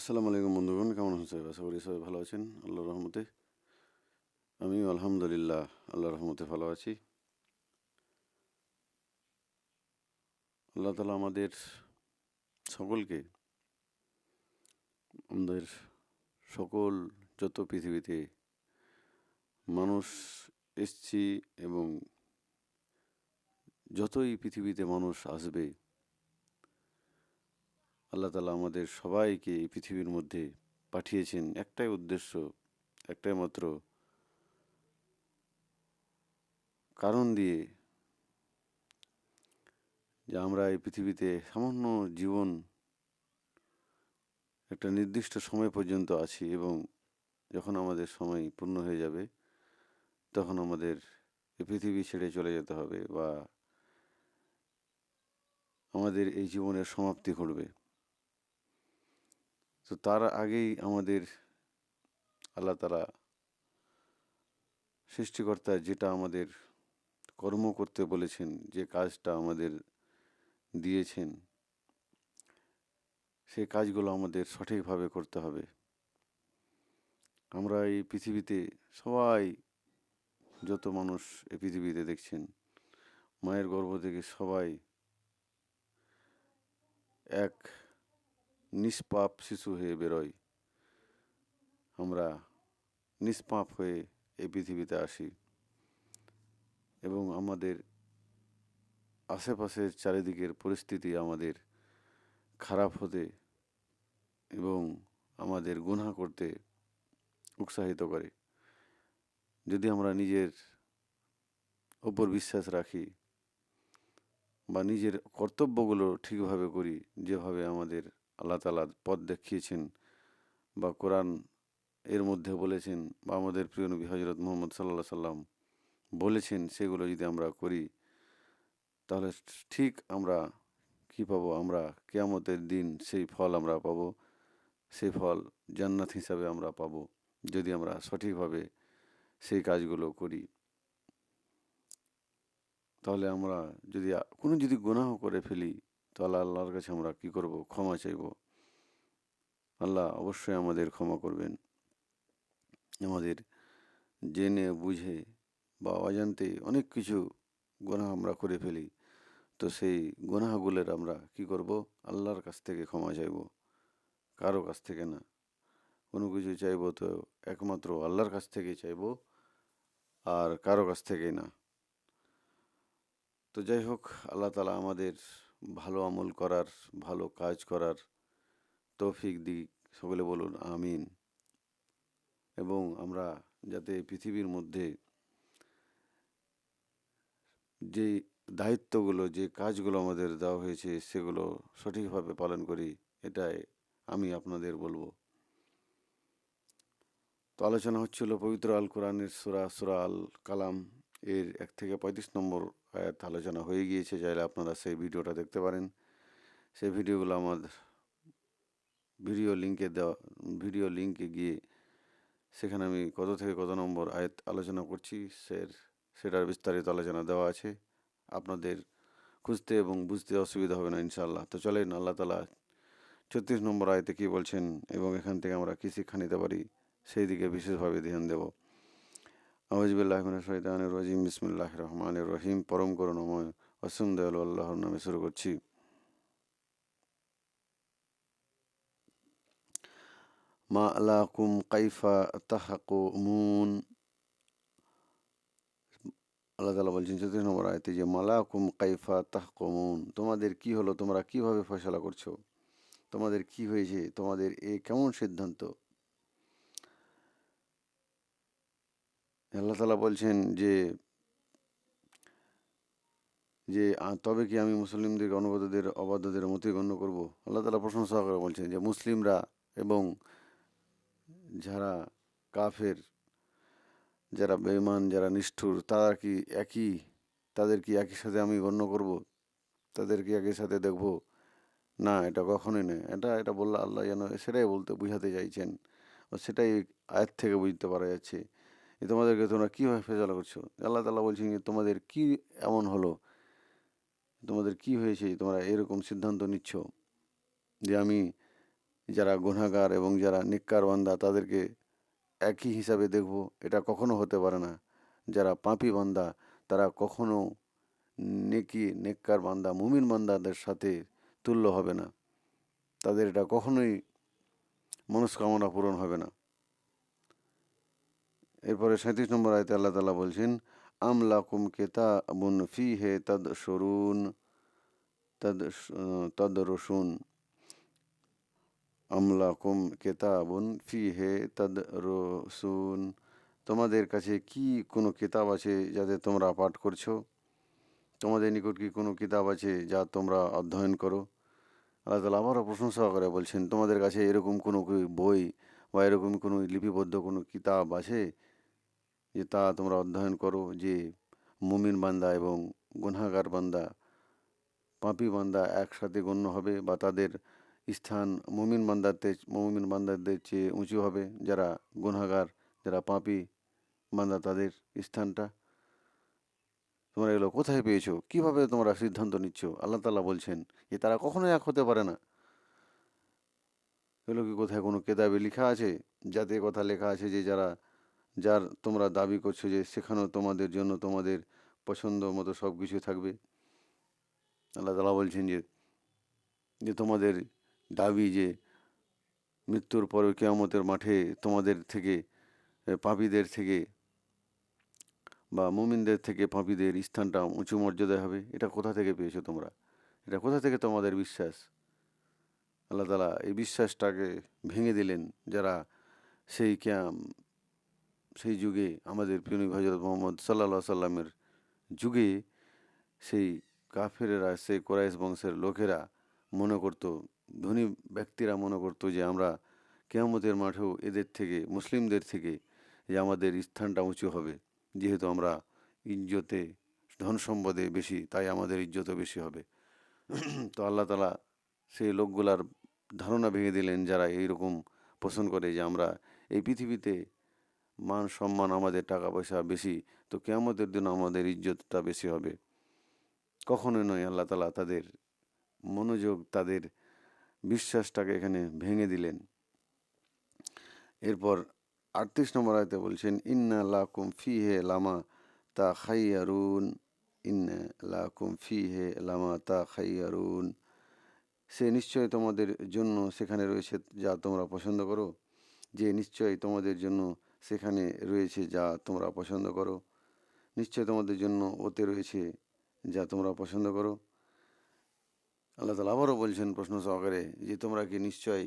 আসসালামু আলাইকুম বন্ধুগণ, কেমন আছেন আশা করি সবাই ভালো আছেন, আল্লাহর রহমতে। আমিও আলহামদুলিল্লাহ, আল্লাহর রহমতে ভালো আছি। আল্লাহ তালা আমাদের সকলকে, আমাদের সকল, যত পৃথিবীতে মানুষ এসছি এবং যতই পৃথিবীতে মানুষ আসবে আল্লাহ তালা আমাদের সবাইকে এই পৃথিবীর মধ্যে পাঠিয়েছেন একটাই উদ্দেশ্য, একটাই মাত্র। কারণ দিয়ে যে আমরা এই পৃথিবীতে সামান্য জীবন একটা নির্দিষ্ট সময় পর্যন্ত আছি এবং যখন আমাদের সময় পূর্ণ হয়ে যাবে, তখন আমাদের এই পৃথিবী ছেড়ে চলে যেতে হবে বা আমাদের এই জীবনের সমাপ্তি ঘটবে। তো তার আগেই আমাদের আল্লাহ তালা সৃষ্টিকর্তা যেটা আমাদের কর্ম করতে বলেছেন, যে কাজটা আমাদের দিয়েছেন সেই কাজগুলো আমাদের সঠিকভাবে করতে হবে। আমরা এই পৃথিবীতে সবাই, যত মানুষ এই পৃথিবীতে দেখছেন, মায়ের গর্ভ থেকে সবাই এক নিষ্পাপ শিশু হয়ে বেরোয়। আমরা নিষ্পাপ হয়ে এই পৃথিবীতে আসি এবং আমাদের আশেপাশের চারিদিকের পরিস্থিতি আমাদের খারাপ হতে এবং আমাদের গুনাহ করতে উৎসাহিত করে। যদি আমরা নিজের ওপর বিশ্বাস রাখি বা নিজের কর্তব্যগুলো ঠিকভাবে করি, যেভাবে আমাদের আল্লাহ তালা পথ দেখিয়েছেন বা কোরআন এর মধ্যে বলেছেন বা আমাদের প্রিয় নবী হজরত মোহাম্মদ সাল্লাহ সাল্লাম বলেছেন, সেগুলো যদি আমরা করি, তাহলে ঠিক আমরা কি পাবো? আমরা কেয়ামতের দিন সেই ফল আমরা পাবো, সেই ফল জান্নাত হিসাবে আমরা পাবো, যদি আমরা সঠিকভাবে সেই কাজগুলো করি। তাহলে আমরা যদি কোনো যদি গুনাহ করে ফেলি তাহলে আল্লাহর কাছে আমরা কি করব? ক্ষমা চাইব। আল্লাহ অবশ্যই আমাদের ক্ষমা করবেন। আমাদের জেনে, বুঝে বা অজান্তে অনেক কিছু গোনাহ আমরা করে ফেলি। তো সেই গোনাহগুলোর আমরা কি করব? আল্লাহর কাছ থেকে ক্ষমা চাইব। কারও কাছ থেকে না। কোনো কিছু চাইব তো একমাত্র আল্লাহর কাছ থেকেই চাইব আর কারও কাছ থেকে না। তো যাই হোক, আল্লাহ তালা আমাদের ভালো আমল করার, ভালো কাজ করার তৌফিক দিক সকলে বলুন, আমিন। এবং আমরা যাতে পৃথিবীর মধ্যে যে দায়িত্বগুলো, যে কাজগুলো আমাদের দেওয়া হয়েছে, সেগুলো সঠিকভাবে পালন করি, এটাই আমি আপনাদের বলব। তো আলোচনা হচ্ছিল পবিত্র আল কোরআনের সুরা সুরা আল কালাম এর এক থেকে পঁয়ত্রিশ নম্বর, আয়াত আলোচনা হয়ে গিয়েছে। চাইলে আপনারা সেই ভিডিওটা দেখতে পারেন। সেই ভিডিওগুলো আমার ভিডিও লিঙ্কে দেওয়া, ভিডিও লিঙ্কে গিয়ে সেখানে আমি কত থেকে কত নম্বর আয়াত আলোচনা করছি সে সেটার বিস্তারিত আলোচনা দেওয়া আছে। আপনাদের খুঁজতে এবং বুঝতে অসুবিধা হবে না, ইনশাআল্লাহ। তো চলেন, আল্লাহ তালা ছত্রিশ নম্বর আয়তে কী বলছেন এবং এখান থেকে আমরা কী শিক্ষা নিতে পারি, সেই দিকে বিশেষভাবে ধ্যান দেব। আওয়াজবিল্লাহমিন শৈতান বিসমুল্লাহ রহমান রহিম পরম করুণময় দয়াল আল্লাহর নামে শুরু করছি মা কাইফা তাহাকুমুন আল্লাহ তালা বলছেন চতুর্থ নম্বর আয়তে যে মালাকুম কাইফা তোমাদের কি হলো? তোমরা কীভাবে ফয়সলা করছ? তোমাদের কি হয়েছে? তোমাদের এ কেমন সিদ্ধান্ত? আল্লাহ তালা বলছেন যে যে তবে কি আমি মুসলিমদের অনুগতদের অবাধ্যদের মতোই গণ্য করব? আল্লাহ তালা প্রশংসা করে বলছেন যে, মুসলিমরা এবং যারা কাফের, যারা বেমান যারা নিষ্ঠুর, তারা কি একই, তাদের কি একই সাথে আমি গণ্য করব? তাদের কি একই সাথে দেখব? না, এটা কখনোই নয়। এটা এটা বললে আল্লাহ যেন সেটাই বলতে বুঝাতে চাইছেন। সেটাই আয়ের থেকে বুঝতে পারা যাচ্ছে। যে তোমাদেরকে তোমরা কীভাবে ফেসলা করছ? আল্লাহ তালা বলছেন যে, তোমাদের কি এমন হলো? তোমাদের কি হয়েছে? তোমরা এরকম সিদ্ধান্ত নিচ্ছ যে আমি যারা গুণাগার এবং যারা নিক্কার বান্দা, তাদেরকে একই হিসাবে দেখব? এটা কখনো হতে পারে না। যারা পাপি বান্দা, তারা কখনো নেকি নেককার বান্দা, মুমিন বান্দাদের সাথে তুল্য হবে না। তাদের এটা কখনোই মনস্কামনা পূরণ হবে না। এরপরে সাঁত্রিশ নম্বর আয়তে আল্লাহ তালা বলছেন আমলাকুম কেতা বুন ফি হে তদ সরুন তদ তদ রসুন আমলাকুম কেতাবুন ফি হে তদ রসুন তোমাদের কাছে কি কোনো কিতাব আছে যাতে তোমরা পাঠ করছ? তোমাদের নিকট কি কোনো কিতাব আছে যা তোমরা অধ্যয়ন করো? আল্লাহ তালা আবারও প্রশংসা করে বলছেন, তোমাদের কাছে এরকম কোনো বই বা এরকম কোনো লিপিবদ্ধ কোনো কিতাব আছে যে তা তোমরা অধ্যয়ন করো যে মুমিন বান্দা এবং গুনাগার বান্দা, পাপি বান্দা একসাথে গণ্য হবে বা তাদের স্থান মুমিন বান্দাদের মুমিন বান্দাদের চেয়ে উঁচু হবে যারা গুনাগার যারা পাপি বান্দা তাদের স্থানটা। তোমরা এগুলো কোথায় পেয়েছ? কীভাবে তোমরা সিদ্ধান্ত নিচ্ছ? আল্লাহ তালা বলছেন যে তারা কখনো এক হতে পারে না। এগুলো কি কোথায় কোনো কেতাবে লেখা আছে? যাতে কথা লেখা আছে যে যারা যার তোমরা দাবি করছ যে সেখানেও তোমাদের জন্য তোমাদের পছন্দ মতো সব কিছু থাকবে। আল্লাহ তালা বলছেন যে যে তোমাদের দাবি যে মৃত্যুর পরে কেয়ামতের মাঠে তোমাদের থেকে পাপীদের থেকে বা মুমিনদের থেকে পাপীদের স্থানটা উঁচু মর্যাদায় হবে, এটা কোথা থেকে পেয়েছ তোমরা? এটা কোথা থেকে তোমাদের বিশ্বাস? আল্লাহ তালা এই বিশ্বাসটাকে ভেঙে দিলেন যারা সেই ক্যাম সেই যুগে আমাদের প্রিয় হজরত মোহাম্মদ সাল্লা সাল্লামের যুগে সেই কাফেরেরা, সেই কোরাইশ বংশের লোকেরা মনে করত, ধনী ব্যক্তিরা মনে করতো যে আমরা কেয়ামতের মাঠেও এদের থেকে, মুসলিমদের থেকে যে আমাদের স্থানটা উঁচু হবে। যেহেতু আমরা ইজ্জতে, ধন সম্পদে বেশি, তাই আমাদের ইজ্জতও বেশি হবে। তো আল্লাহ তালা সেই লোকগুলার ধারণা ভেঙে দিলেন যারা এইরকম পোষণ করে যে আমরা এই পৃথিবীতে মান সম্মান আমাদের টাকা পয়সা বেশি, তো কেয়ামতের দিন আমাদের ইজ্জতটা বেশি হবে। কখনোই নয়, আল্লাহ তালা তাদের মনোযোগ, তাদের বিশ্বাসটাকে এখানে ভেঙে দিলেন। এরপর আটত্রিশ নম্বর আয়তে বলছেন, ইন্না লাকুম ফি হে লামা তা খাই খাইয়ারুন ইন্না লাকুম ফি হে লামা তা খাইয়ারুন সে নিশ্চয় তোমাদের জন্য সেখানে রয়েছে যা তোমরা পছন্দ করো। যে নিশ্চয় তোমাদের জন্য সেখানে রয়েছে যা তোমরা পছন্দ করো। নিশ্চয় তোমাদের জন্য ওতে রয়েছে যা তোমরা পছন্দ করো। আল্লাহ তালা আবারও বলছেন প্রশ্ন সহকারে যে, তোমরা কি নিশ্চয়,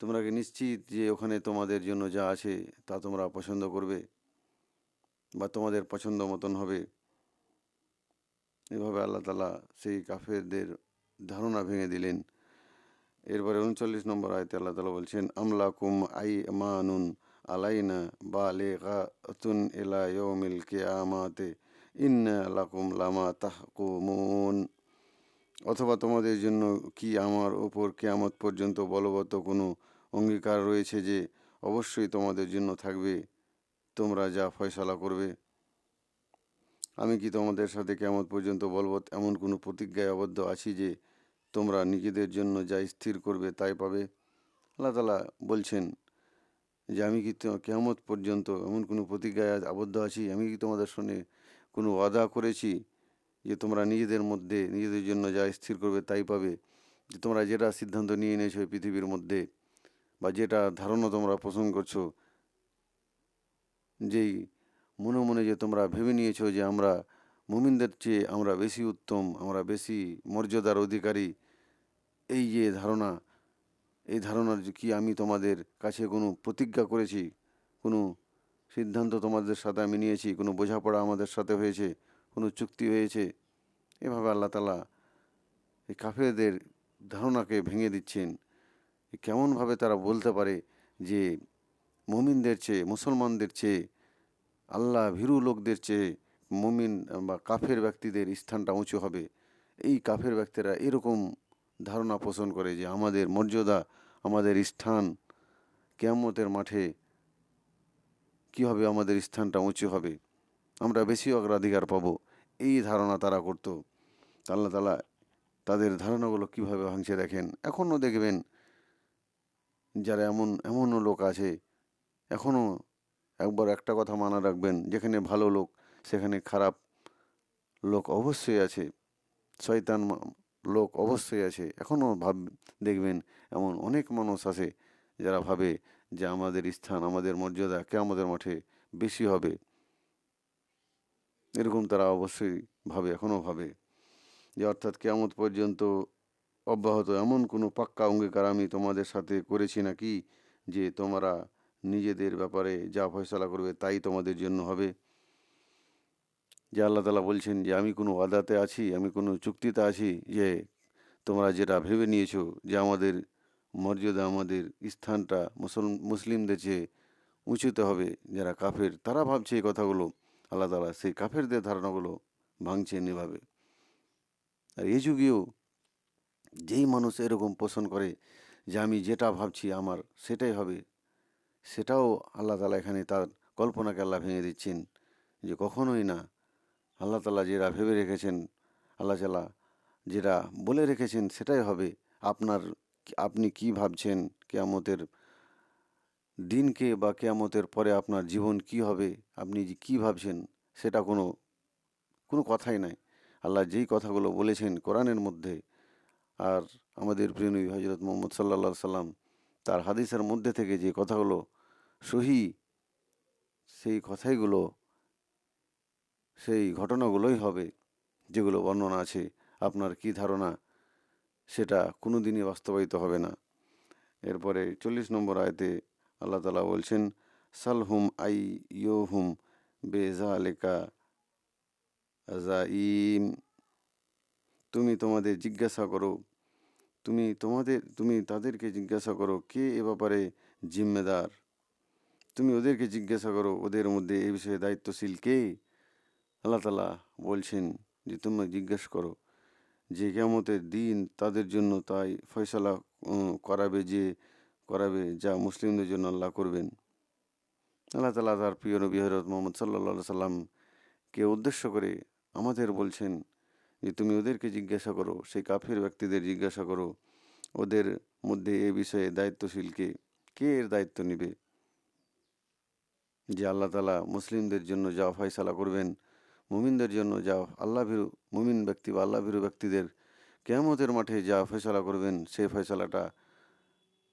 তোমরা কি নিশ্চিত যে ওখানে তোমাদের জন্য যা আছে তা তোমরা পছন্দ করবে বা তোমাদের পছন্দ মতন হবে? এভাবে আল্লাহ তালা সেই কাফেরদের ধারণা ভেঙে দিলেন। এরপরে উনচল্লিশ নম্বর আয়তে আল্লাহ তালা বলছেন আমলা কুম আই মানুন আলাইনা বা লেখাতুন এলা ইয়মিল কে আমাতে ইন্না লাকুম লামা অথবা তোমাদের জন্য কি আমার ওপর কেয়ামত পর্যন্ত বলবৎ কোনো অঙ্গীকার রয়েছে যে অবশ্যই তোমাদের জন্য থাকবে? তোমরা যা ফয়সালা করবে। আমি কি তোমাদের সাথে কেমন পর্যন্ত বলবৎ এমন কোনো প্রতিজ্ঞায় আবদ্ধ আছি যে তোমরা নিজেদের জন্য যা স্থির করবে তাই পাবে? আল্লাহ তালা বলছেন যে আমি কি কেমত পর্যন্ত এমন কোনো প্রতিজ্ঞায় আবদ্ধ আছি? আমি কি তোমাদের সঙ্গে কোনো ওয়াদা করেছি যে তোমরা নিজেদের মধ্যে, নিজেদের জন্য যা স্থির করবে তাই পাবে? যে তোমরা যেটা সিদ্ধান্ত নিয়ে এনেছো পৃথিবীর মধ্যে বা যেটা ধারণা তোমরা পোষণ করছ, যেই মনে মনে যে তোমরা ভেবে নিয়েছো যে আমরা মুমিনদের চেয়ে আমরা বেশি উত্তম, আমরা বেশি মর্যাদার অধিকারী, এই যে ধারণা এই ধারণার কি আমি তোমাদের কাছে কোনো প্রতিজ্ঞা করেছি? কোনো সিদ্ধান্ত তোমাদের সাথে আমি নিয়েছি? কোনো বোঝাপড়া আমাদের সাথে হয়েছে? কোনো চুক্তি হয়েছে? এভাবে আল্লাহ তালা এই কাফেরদের ধারণাকে ভেঙে দিচ্ছেন। কেমনভাবে তারা বলতে পারে যে মমিনদের চেয়ে, মুসলমানদের চেয়ে, আল্লাহ ভীরু লোকদের চেয়ে মমিন বা কাফের ব্যক্তিদের স্থানটা উঁচু হবে? এই কাফের ব্যক্তিরা এরকম ধারণা পোষণ করে যে আমাদের মর্যাদা, আমাদের স্থান কেয়ামতের মাঠে কী হবে আমাদের স্থানটা উঁচু হবে, আমরা বেশি অগ্রাধিকার পাব, এই ধারণা তারা করতো। আল্লাহ তালা তাদের ধারণাগুলো কীভাবে ভাঙছে দেখেন এখনও দেখবেন যারা এমন, এমনও লোক আছে, এখনও একবার একটা কথা মানা রাখবেন, যেখানে ভালো লোক, সেখানে খারাপ লোক অবশ্যই আছে। শয়তান লোক অবশ্যই আছে। এখনও ভাব, দেখবেন এমন অনেক মানুষ আছে যারা ভাবে যে আমাদের স্থান, আমাদের মর্যাদা কে আমাদের মাঠে বেশি হবে। এরকম তারা অবশ্যই ভাবে এখনও ভাবে। যে অর্থাৎ কেয়ামত পর্যন্ত অব্যাহত এমন কোনো পাক্কা অঙ্গীকার আমি তোমাদের সাথে করেছি নাকি? যে তোমরা নিজেদের ব্যাপারে যা ফয়সলা করবে তাই তোমাদের জন্য হবে। যে আল্লাহ তালা বলছেন যে আমি কোনো ওয়াদাতে আছি, আমি কোনো চুক্তিতে আছি যে তোমরা যেটা ভেবে নিয়েছো যে আমাদের মর্যাদা, আমাদের স্থানটা মুসল, মুসলিমদের চেয়ে উঁচুতে হবে, যারা কাফের, তারা ভাবছে এই কথাগুলো। আল্লাহ তালা সেই কাফেরদের ধারণাগুলো ভাঙছেন এভাবে। আর এই যুগেও যেই মানুষ এরকম পোষণ করে যে আমি যেটা ভাবছি আমার সেটাই হবে, সেটাও আল্লাহ তালা এখানে তার কল্পনাকে আল্লাহ ভেঙে দিচ্ছেন যে কখনোই না আল্লাহ তালা যেটা ভেবে রেখেছেন, আল্লাহ তালা যেটা বলে রেখেছেন সেটাই হবে। আপনার আপনি কি ভাবছেন কেয়ামতের দিনকে বা কেয়ামতের পরে আপনার জীবন কি হবে, আপনি কী ভাবছেন সেটা কোনো কোনো কথাই নাই। আল্লাহ যেই কথাগুলো বলেছেন কোরআনের মধ্যে, আর আমাদের প্রিয় হজরত মোহাম্মদ সাল্লা সাল্লাম তার হাদিসের মধ্যে থেকে যে কথাগুলো সহি, সেই কথাইগুলো সেই ঘটনাগুলোই হবে, যেগুলো বর্ণনা আছে। আপনার কি ধারণা? সেটা কোনো দিনই বাস্তবায়িত হবে না। এরপরে চল্লিশ নম্বর আয়তে আল্লাহ তালা বলছেন, সালহুম আই ইয়োহুম বেজা লেকা জাইম। তুমি তোমাদের জিজ্ঞাসা করো, তুমি তোমাদের, তুমি তাদেরকে জিজ্ঞাসা করো, কে এ ব্যাপারে জিম্মেদার? তুমি ওদেরকে জিজ্ঞাসা করো, ওদের মধ্যে এই বিষয়ে দায়িত্বশীল কে? আল্লাহ তালা বলছেন যে তুমি জিজ্ঞেস করো যে কেমতের দিন তাদের জন্য তাই ফয়সলা করাবে যে, করাবে যা মুসলিমদের জন্য আল্লাহ করবেন। আল্লাহ তালা তার প্রিয় নবী হরত মোহাম্মদ সাল্লা সাল্লামকে উদ্দেশ্য করে আমাদের বলছেন যে, তুমি ওদেরকে জিজ্ঞাসা করো, সেই কাফের ব্যক্তিদের জিজ্ঞাসা করো। ওদের মধ্যে এ বিষয়ে দায়িত্বশীলকে কে? এর দায়িত্ব নেবে? যে, আল্লাহ তালা মুসলিমদের জন্য যা ফয়সালা করবেন মুমিনদের জন্য যা আল্লাহ ভীরু, মুমিন ব্যক্তি বা আল্লাহ ভীরু ব্যক্তিদের কেয়ামতের মাঠে যা ফয়সালা করবেন, সেই ফয়সালাটা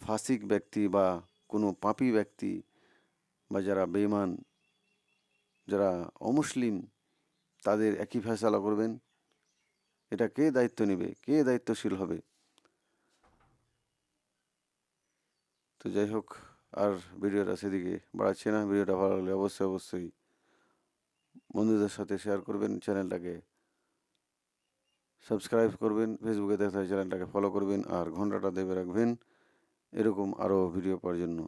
ফাসিক ব্যক্তি বা কোনো পাপি ব্যক্তি বা যারা বেইমান যারা অমুসলিম, তাদের একই ফয়সালা করবেন। এটা কে দায়িত্ব নেবে? কে দায়িত্বশীল হবে? তো যাই হোক, আর ভিডিওটা সেদিকে বাড়াচ্ছি না। ভিডিওটা ভালো লাগলে অবশ্যই অবশ্যই বন্ধুদের সাথে শেয়ার করবেন চ্যানেলটাকে সাবস্ক্রাইব করবেন ফেসবুকে দেখা চ্যানেলটাকে ফলো করবেন, আর ঘন্টাটা দেবে রাখবেন। এরকম আরও ভিডিও পাওয়ার জন্য।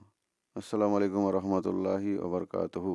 আসসালামু আলাইকুম রহমতুল্লাহি ওবরকাতহু